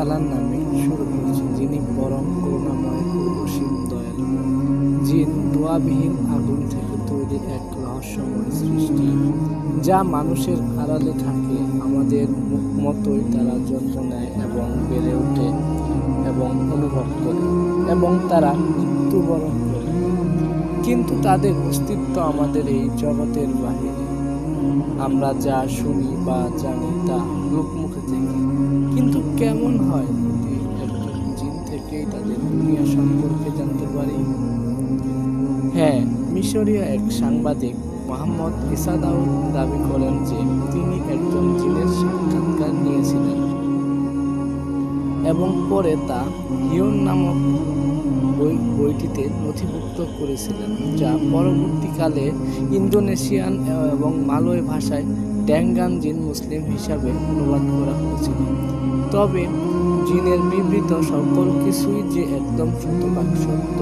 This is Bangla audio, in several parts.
তালার নামে শুরু করেছি যিনি পরম করুণাময় অসীম দয়ালু। জিন দোয়াবিহীন আগুন থেকে তৈরি এক রহস্যময় সৃষ্টি, যা মানুষের আড়ালে থাকে, আমাদের মতোই তারা যত্ন নেয় এবং বেড়ে ওঠে এবং অনুভব করে এবং তারা মৃত্যুবরণ করে। কিন্তু তাদের অস্তিত্ব আমাদের এই জগতের বাহিরে। আমরা যা শুনি বা জানি তা লোকমুখে থেকে। হয়। এই একজন জিন থেকেই তাদের দুনিয়া সম্পর্কে জানতে পারি। হ্যাঁ মিশরীয় এক সাংবাদিক মোহাম্মদ ইসাদাউল দাবি করেন যে তিনি একজন জিনের সাক্ষাৎকার নিয়েছিলেন এবং পরে তা হিউন নামক বইটিতে নথিভুক্ত করেছিলেন, যা পরবর্তীকালে ইন্দোনেশিয়ান এবং মালয় ভাষায় ড্যাঙ্গান জিন মুসলিম হিসাবে অনুবাদ করা হয়েছিল। তবে জিনের বিবৃত সকল কিছুই যে একদম শতভাগ সত্য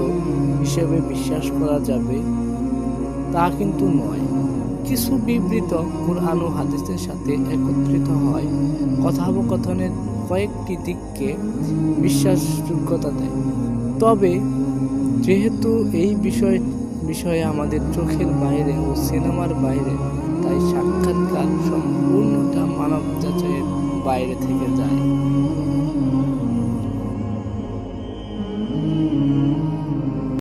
হিসেবে বিশ্বাস করা যাবে তা কিন্তু নয়। কিছু বিবৃত কোরআন ও হাদিসের সাথে একত্রিত হয়। কথোপকথনের কয়েকটি দিককে বিশ্বাসযোগ্যতা দেয়। তবে যেহেতু এই বিষয়, বিষয়ে আমাদের চোখের বাইরে ও সিনেমার বাইরে, তাই সাক্ষাৎকার সম্পূর্ণটা মানব যাচাইয়ের বাইরে থেকে যায়।